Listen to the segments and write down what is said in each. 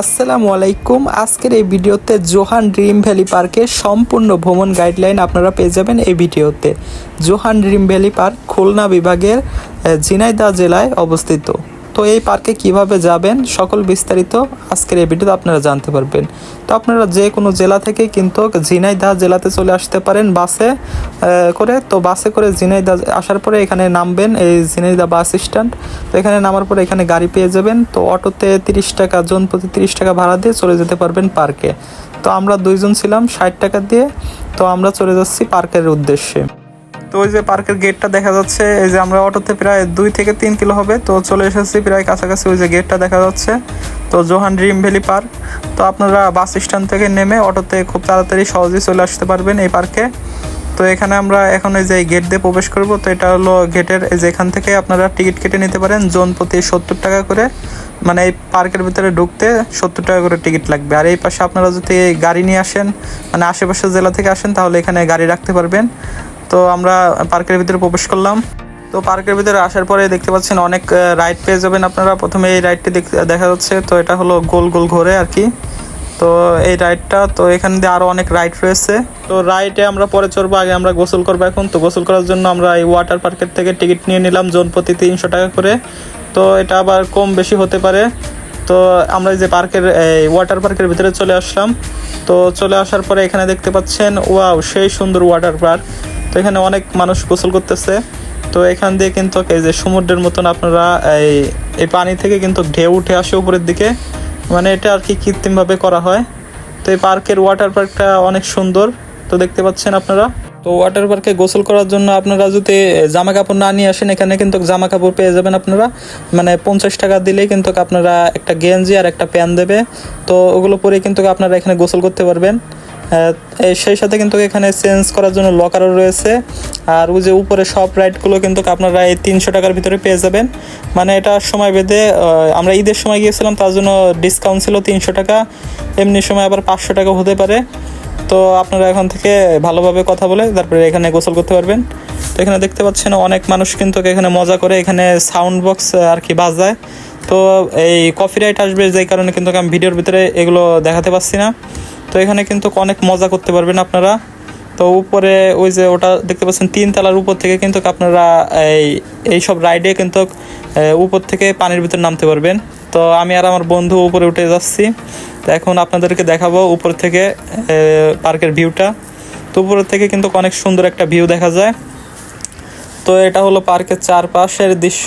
আসসালামু আলাইকুম। আজকের এই ভিডিওতে জোহান ড্রিম ভ্যালি পার্কের সম্পূর্ণ ভ্রমণ গাইডলাইন আপনারা পেয়ে যাবেন এই ভিডিওতে। Johan dream valley park Khulna বিভাগের ঝিনাইদহ জেলায় অবস্থিত। তো এই পার্কে কীভাবে যাবেন সকল বিস্তারিত আজকের এই ভিডিওতে আপনারা জানতে পারবেন। তো আপনারা যে কোনো জেলা থেকে কিন্তু ঝিনাইদহ জেলাতে চলে আসতে পারেন বাসে করে। তো বাসে করে ঝিনাইদহ আসার পরে এখানে নামবেন, এই ঝিনাইদহ বাস স্ট্যান্ড। তো এখানে নামার পরে এখানে গাড়ি পেয়ে যাবেন। তো অটোতে তিরিশ টাকা, জন প্রতি তিরিশ টাকা ভাড়া দিয়ে চলে যেতে পারবেন পার্কে। তো আমরা দুইজন ছিলাম ষাট টাকা দিয়ে। তো আমরা চলে যাচ্ছি পার্কের উদ্দেশ্যে। তো ওই যে পার্কের গেটটা দেখা যাচ্ছে, এই যে আমরা অটোতে প্রায় দুই থেকে তিন কিলো হবে, তো চলে এসেছি প্রায় কাছাকাছি ওই যে গেটটা দেখা যাচ্ছে, তো জোহান ড্রিম ভ্যালি পার্ক। তো আপনারা বাস স্ট্যান্ড থেকে নেমে অটোতে খুব তাড়াতাড়ি সহজেই চলে আসতে পারবেন এই পার্কে। তো এখানে আমরা এখন এই যে গেট দিয়ে প্রবেশ করব, তো এটা হলো গেটের এই যে এখান থেকে আপনারা টিকিট কেটে নিতে পারেন জোন প্রতি সত্তর টাকা করে। মানে এই পার্কের ভিতরে ঢুকতে সত্তর টাকা করে টিকিট লাগবে। আর এই পাশে আপনারা যদি গাড়ি নিয়ে আসেন মানে আশেপাশের জেলা থেকে আসেন, তাহলে এখানে গাড়ি রাখতে পারবেন। তো আমরা পার্কের ভিতরে প্রবেশ করলাম। তো পার্কের ভিতরে আসার পরে দেখতে পাচ্ছেন অনেক রাইড পেয়ে যাবেন আপনারা। প্রথমে এই রাইডটি দেখা যাচ্ছে, তো এটা হলো গোল গোল ঘোরে আর কি। তো এই রাইডটা তো এখান দিয়ে আরও অনেক রাইড রয়েছে। তো রাইডে আমরা পরে চড়বো, আগে আমরা গোসল করব এখন। তো গোসল করার জন্য আমরা এই ওয়াটার পার্কের থেকে টিকিট নিয়ে নিলাম জোন প্রতি তিনশো টাকা করে। তো এটা আবার কম বেশি হতে পারে। তো আমরা যে পার্কের, এই ওয়াটার পার্কের ভিতরে চলে আসলাম। তো চলে আসার পরে এখানে দেখতে পাচ্ছেন ওয়াও সেই সুন্দর ওয়াটার পার্ক তো এখানে অনেক মানুষ গোসল করতেছে। তো এখান দিয়ে কিন্তু এই যে সমুদ্রের মতন আপনারা এই এই পানি থেকে কিন্তু ঢেউ উঠে আসে উপরের দিকে। মানে এটা আর কি কৃত্রিমভাবে করা হয়। তো এই পার্কের ওয়াটার পার্কটা অনেক সুন্দর। তো দেখতে পাচ্ছেন আপনারা। তো ওয়াটার পার্কে গোসল করার জন্য আপনারা যদি জামা কাপড় না নিয়ে আসেন, এখানে কিন্তু জামা কাপড় পেয়ে যাবেন আপনারা। মানে পঞ্চাশ টাকা দিলেই কিন্তু আপনারা একটা গেঞ্জি আর একটা প্যান্ট দেবে। তো ওগুলো পরে কিন্তু আপনারা এখানে গোসল করতে পারবেন। সেই সাথে কিন্তু এখানে চেঞ্জ করার জন্য লকারও রয়েছে। আর ওই যে উপরে সব রাইডগুলো কিন্তু আপনারা এই তিনশো টাকার ভিতরে পেয়ে যাবেন। মানে এটা সময় বেঁধে আমরা ঈদের সময় গিয়েছিলাম, তার জন্য ডিসকাউন্ট ছিল তিনশো টাকা। এমনি সময় আবার পাঁচশো টাকা হতে পারে। তো আপনারা এখন থেকে ভালোভাবে কথা বলে তারপরে এখানে গোসল করতে পারবেন। তো এখানে দেখতে পাচ্ছেন অনেক মানুষ কিন্তু এখানে মজা করে এখানে সাউন্ড বক্স আর কি বাজায়। তো এই কপিরাইট আসবে যেই কারণে কিন্তু আমি ভিডিওর ভিতরে এগুলো দেখাতে পারছি না। তো এখানে কিন্তু অনেক মজা করতে পারবেন আপনারা। তো উপরে ওই যে ওটা দেখতে পাচ্ছেন, তিন তলার উপর থেকে কিন্তু আপনারা এই এইসব রাইডে কিন্তু উপর থেকে পানির ভিতর নামতে পারবেন। তো আমি আর আমার বন্ধু উপরে উঠে যাচ্ছি। তো এখন আপনাদেরকে দেখাবো উপর থেকে পার্কের ভিউটা। তো উপর থেকে কিন্তু অনেক সুন্দর একটা ভিউ দেখা যায়। তো এটা হলো পার্কের চারপাশের দৃশ্য।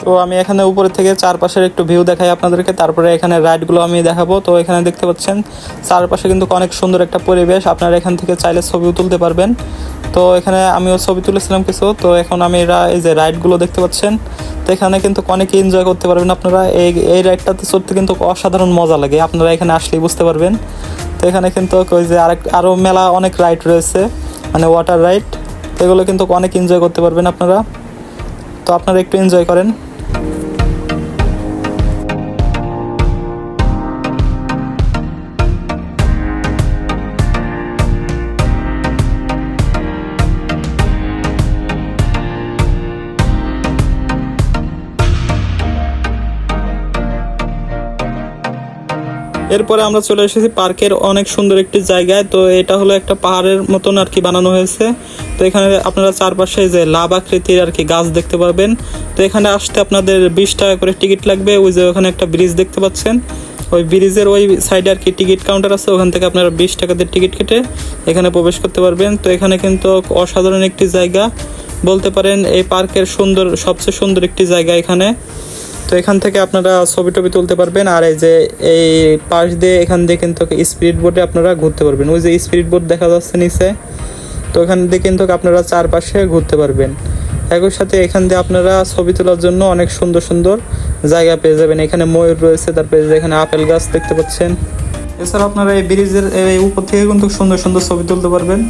তো আমি এখানে উপরে থেকে চারপাশের একটু ভিউ দেখাই আপনাদেরকে। তারপরে এখানে রাইডগুলো আমি দেখাবো। তো এখানে দেখতে পাচ্ছেন, চারপাশে কিন্তু অনেক সুন্দর একটা পরিবেশ। আপনারা এখান থেকে চাইলে ছবিও তুলতে পারবেন। তো এখানে আমিও ছবি তুলেছিলাম কিছু। তো এখন আমি এরা এই যে রাইডগুলো দেখতে পাচ্ছেন, তো এখানে কিন্তু অনেকে এনজয় করতে পারবেন আপনারা। এই এই রাইডটাতে চড়তে কিন্তু অসাধারণ মজা লাগে। আপনারা এখানে আসলেই বুঝতে পারবেন। তো এখানে কিন্তু ওই যে আরেক আরও মেলা অনেক রাইড রয়েছে মানে ওয়াটার রাইড এগুলো কিন্তু অনেক এনজয় করতে পারবেন আপনারা। তো আপনারা একটু এনজয় করেন। এরপরে আমরা চলে এসেছি পার্কের অনেক সুন্দর একটি জায়গায়। তো এটা হলো একটা পাহাড়ের মতন আর কি বানানো হয়েছে। তো এখানে আপনারা চারপাশে যে লাভ আকৃতির আর কি গাছ দেখতে পাবেন তো এখানে আসতে আপনাদের বিশ টাকা করে টিকিট লাগবে। ওই যে ওখানে একটা ব্রিজ দেখতে পাচ্ছেন। ওই ব্রিজের ওই সাইডে আর কি টিকিট কাউন্টার আছে। ওখান থেকে আপনারা বিশ টাকা দিয়ে টিকিট কেটে এখানে প্রবেশ করতে পারবেন। তো এখানে কিন্তু অসাধারণ একটি জায়গা। বলতে পারেন এই পার্কের সুন্দর, সবচেয়ে সুন্দর একটি জায়গা এখানে। তো এখান থেকে আপনারা ছবি টবি তুলতে পারবেন, আর এই যে এই পাশ দিয়ে এখান দিয়ে কিন্তু স্পিড বোটে আপনারা ঘুরতে পারবেন। ওই যে স্পিড বোট দেখা যাচ্ছে নিচে, তো এখান দিয়ে কিন্তু আপনারা চারপাশে ঘুরতে পারবেন। একই সাথে এখান দিয়ে আপনারা ছবি তোলার জন্য অনেক সুন্দর সুন্দর জায়গা পেয়ে যাবেন। এখানে ময়ূর রয়েছে, তারপরে এখানে আপেল গাছ দেখতে পাচ্ছেন। এছাড়া আপনারা এই ব্রিজের এই উপর থেকে কিন্তু সুন্দর সুন্দর ছবি তুলতে পারবেন।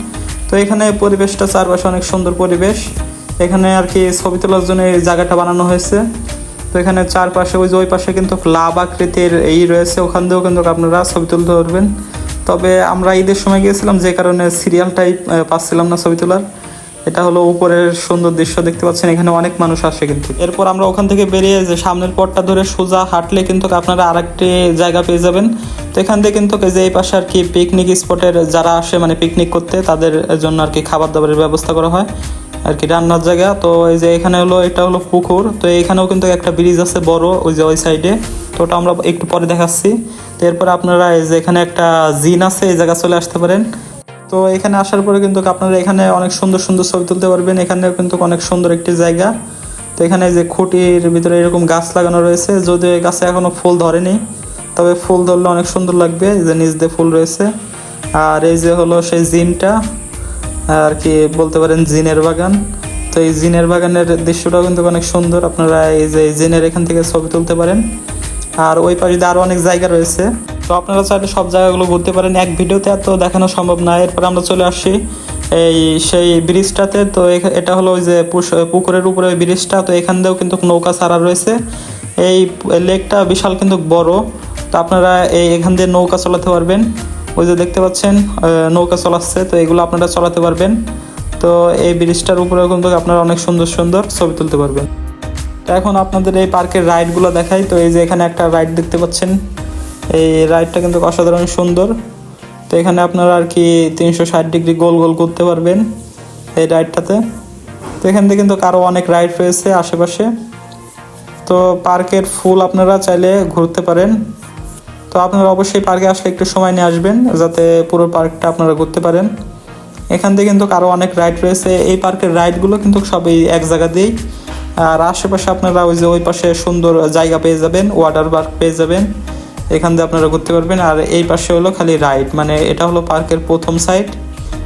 তো এখানে পরিবেশটা চারপাশে অনেক সুন্দর পরিবেশ। এখানে আর কি ছবি তোলার জন্য এই জায়গাটা বানানো হয়েছে। তো এখানে চারপাশে ওই যে ওই পাশে কিন্তু লাভ আকৃতির এই রয়েছে, ওখান দিয়েও কিন্তু আপনারা ছবি তুলতে পারবেন। তবে আমরা ঈদের সময় গিয়েছিলাম, যে কারণে সিরিয়ালটাই পাচ্ছিলাম না ছবি তোলার। এটা হলো উপরের সুন্দর দৃশ্য, দেখতে পাচ্ছেন, এখানে অনেক মানুষ আসে কিন্তু। এরপর আমরা ওখান থেকে বেরিয়ে যে সামনের পথটা ধরে সোজা হাঁটলে কিন্তু আপনারা আরেকটি জায়গা পেয়ে যাবেন। তো এখান থেকে কিন্তু যে এই পাশে আর কি পিকনিক স্পটের যারা আসে মানে পিকনিক করতে, তাদের জন্য আর কি খাবার দাবারের ব্যবস্থা করা হয়। আর কি রান্নার জায়গা। তো এই যে এখানে হলো, এটা হলো পুকুর। তো এখানেও কিন্তু একটা ব্রিজ আছে বড়, ওই যে ওই সাইডে তো ওটা আমরা একটু পরে দেখাচ্ছি। তো এরপরে আপনারা এই যে এখানে একটা জিন আছে, এই জায়গা চলে আসতে পারেন। তো এখানে আসার পরে কিন্তু আপনারা এখানে অনেক সুন্দর সুন্দর ছবি তুলতে পারবেন। এখানেও কিন্তু অনেক সুন্দর একটি জায়গা। তো এখানে যে খুঁটির ভিতরে এরকম গাছ লাগানো রয়েছে। যদিও এই গাছে এখনও ফুল ধরেনি, তবে ফুল ধরলে অনেক সুন্দর লাগবে। যে নিচ দিয়ে ফুল রয়েছে। আর এই যে হলো সেই জিনটা। আর কি বলতে পারেন জিনের বাগান। তো এই জিনের বাগানের দৃশ্যটাও কিন্তু অনেক সুন্দর। আপনারা এই যে জিনের এখান থেকে ছবি তুলতে পারেন। আর ওই পাশে আরও অনেক জায়গা রয়েছে। তো আপনারা চাইলে সব জায়গাগুলো ঘুরতে পারেন। এক ভিডিওতে এত দেখানো সম্ভব না। এরপর আমরা চলে আসি এই সেই ব্রিজটাতে। তো এটা হলো ওই যে পুকুরের উপরে ওই ব্রিজটা। তো এখান দিয়েও কিন্তু নৌকা ছাড়া রয়েছে। এই লেকটা বিশাল কিন্তু বড়। তো আপনারা এই এখান দিয়ে নৌকা চালাতে পারবেন। ওই যে দেখতে পাচ্ছেন নৌকা চলাচ্ছে, তো এগুলো আপনারা চালাতে পারবেন। তো এই ব্রিজটার উপরে কিন্তু আপনারা অনেক সুন্দর সুন্দর ছবি তুলতে পারবেন। তো এখন আপনাদের এই পার্কের রাইডগুলো দেখাই। তো এই যে এখানে একটা রাইড দেখতে পাচ্ছেন, এই রাইডটা কিন্তু অসাধারণ সুন্দর। তো এখানে আপনারা আর কি তিনশো ষাট ডিগ্রি গোল গোল করতে পারবেন এই রাইডটাতে। তো এখান থেকে কিন্তু আরও অনেক রাইড রয়েছে আশেপাশে। তো পার্কের ফুল আপনারা চাইলে ঘুরতে পারেন। তো আপনারা অবশ্যই পার্কে আসলে একটু সময় নিয়ে আসবেন, যাতে পুরো পার্কটা আপনারা ঘুরতে পারেন। এখান থেকে কিন্তু আরও অনেক রাইড রয়েছে। এই পার্কের রাইডগুলো কিন্তু সবই এক জায়গা দিয়েই। আর আশেপাশে আপনারা ওই যে ওই পাশে সুন্দর জায়গা পেয়ে যাবেন ওয়াটার পার্ক পেয়ে যাবেন। এখান দিয়ে আপনারা ঘুরতে পারবেন। আর এই পাশে হলো খালি রাইড মানে এটা হলো পার্কের প্রথম সাইড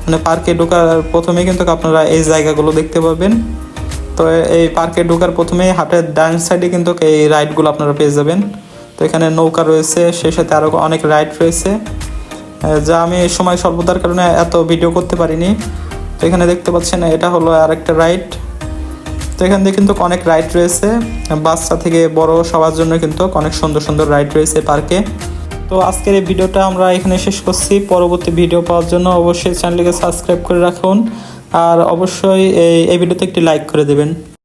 মানে পার্কে ঢোকার প্রথমে কিন্তু আপনারা এই জায়গাগুলো দেখতে পাবেন তো এই পার্কে ঢোকার প্রথমেই হাটের ডান সাইডে কিন্তু এই রাইডগুলো আপনারা পেয়ে যাবেন। এখানে নৌকা রয়েছে, সেই সাথে আরও অনেক রাইড রয়েছে যা আমি সময় স্বল্পতার কারণে এত ভিডিও করতে পারিনি। তো এখানে দেখতে পাচ্ছেন, এটা হলো আরেকটা রাইড। তো এখান থেকে কিন্তু অনেক রাইড রয়েছে বাচ্চা থেকে বড় সবার জন্য কিন্তু অনেক সুন্দর সুন্দর রাইড রয়েছে পার্কে। তো আজকের এই ভিডিওটা আমরা এখানে শেষ করছি, পরবর্তী ভিডিও পাওয়ার জন্য অবশ্যই চ্যানেলটিকে সাবস্ক্রাইব করে রাখুন, আর অবশ্যই এই ভিডিওতে একটি লাইক করে দেবেন।